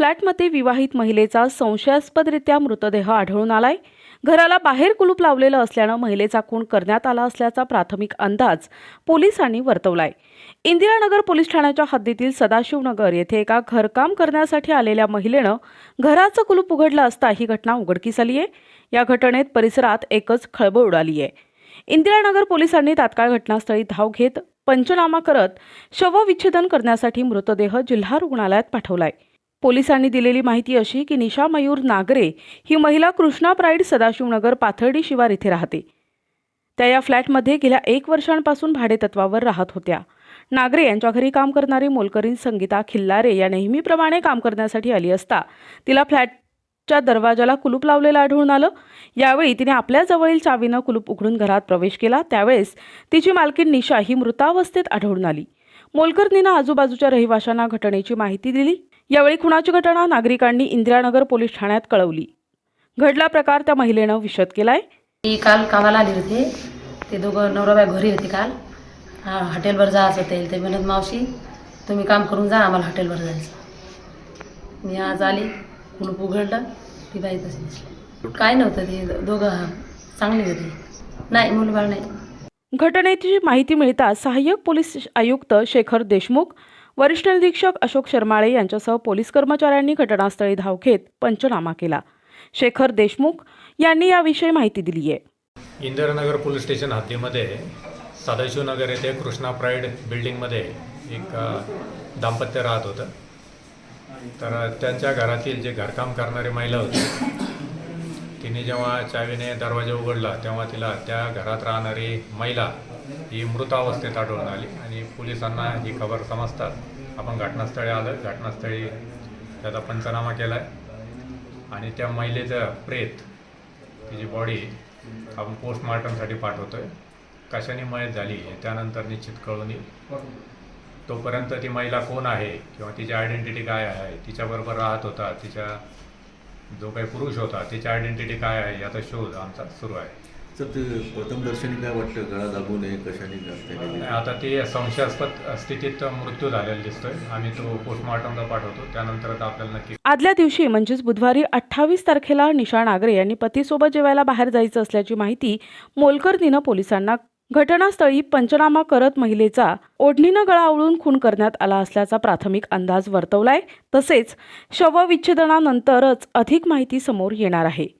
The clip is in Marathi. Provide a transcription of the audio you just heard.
फ्लॅटमध्ये विवाहित महिलेचा संशयास्पदरित्या मृतदेह आढळून आलाय. घराला बाहेर कुलूप लावलेलं असल्यानं महिलेचा खून करण्यात आला असल्याचा प्राथमिक अंदाज पोलिसांनी वर्तवलाय. इंदिरानगर पोलीस ठाण्याच्या हद्दीतील सदाशिवनगर येथे एका घरकाम करण्यासाठी आलेल्या महिलेनं घराचं कुलूप उघडलं असता ही घटना उघडकीस आली आहे. या घटनेत परिसरात एकच खळबळ उडाली आहे. इंदिरानगर पोलिसांनी तात्काळ घटनास्थळी धाव घेत पंचनामा करत शवविच्छेदन करण्यासाठी मृतदेह जिल्हा रुग्णालयात पाठवलाय. पोलिसांनी दिलेली माहिती अशी की निशा मयूर नागरे ही महिला कृष्णा प्राईड सदाशिवनगर पाथर्डी शिवार इथे राहते. त्या या फ्लॅटमध्ये गेल्या एक वर्षांपासून भाडेतत्वावर राहत होत्या. नागरे यांच्या घरी काम करणारी मोलकरीण संगीता खिल्लारे या नेहमीप्रमाणे काम करण्यासाठी आली असता तिला फ्लॅटच्या दरवाजाला कुलूप लावलेलं आढळून आलं. यावेळी तिने आपल्या जवळील चावीनं कुलूप उघडून घरात प्रवेश केला. त्यावेळेस तिची मालकीण निशा ही मृतावस्थेत आढळून आली. मोलकर्णीनं आजूबाजूच्या रहिवाशांना घटनेची माहिती दिली. यावेळी खुणाची घटना नागरिकांनी इंदिरानगर पोलीस ठाण्यात कळवली. घडला प्रकार त्या महिलेनं विशद केलाय. मी काल कामाला आली होती. ते दोघं नवरा घरी होते काल. हा हॉटेलवर जायचं होते ते म्हणत मावशी तुम्ही काम करून जा आम्हाला हॉटेलवर जायचं. मी आज आली. कुलूप उघडलं. ती बाई तशी दिसली. काय नव्हतं ते दोघं चांगली होती. नाही मुलबाळ नाही. घटनेची माहिती मिळताच सहाय्यक पोलीस आयुक्त शेखर देशमुख वरिष्ठ निरीक्षक अशोक शर्माळे यांच्यासह पोलीस कर्मचाऱ्यांनी घटनास्थळी धाव घेत पंचनामा केला. शेखर देशमुख यांनी याविषयी माहिती दिली आहे. इंदिरानगर पोलीस स्टेशन हद्दीमध्ये सदाशिवनगर येथे कृष्णा प्राईड बिल्डिंगमध्ये एक दाम्पत्य राहत होतं. तर त्यांच्या घरातील जे घरकाम करणारी महिला होती तिने जेव्हा चावीने दरवाजा उघडला तेव्हा तिला त्या घरात राहणारी महिला ही मृतावस्थेत आढळून आली आणि पोलिसांना ही खबर समजतात आपण घटनास्थळी आलं. घटनास्थळी त्याचा पंचनामा केला आहे आणि त्या महिलेचं प्रेत तिची बॉडी आपण पोस्टमॉर्टमसाठी पाठवतो आहे कशाने मयत झाली त्यानंतर निश्चित कळून येईल. तोपर्यंत ती महिला कोण आहे किंवा तिची आयडेंटिटी काय आहे तिच्याबरोबर राहत होता तिच्या जो काही पुरुष होता तिची आयडेंटिटी काय आहे याचा शोध आमचा सुरू आहे. तर ते प्रथम दर्शनी काय वाटतं? गळा दाबू नये कशाने जास्त आणि आता ते संशयास्पद स्थितीत मृत्यू झालेला दिसतोय. आम्ही तो पोस्टमॉर्टमला पाठवतो त्यानंतर आता आपल्याला नक्की आदल्या दिवशी म्हणजेच बुधवारी अठ्ठावीस तारखेला निशा नागरे यांनी पतीसोबत जेवायला बाहेर जायचं असल्याची माहिती मोलकर्णीनं पोलिसांना. घटनास्थळी पंचनामा करत महिलेचा ओढणीनं गळा आवळून खून करण्यात आला असल्याचा प्राथमिक अंदाज वर्तवलाय. तसेच शवविच्छेदनानंतरच अधिक माहिती समोर येणार आहे.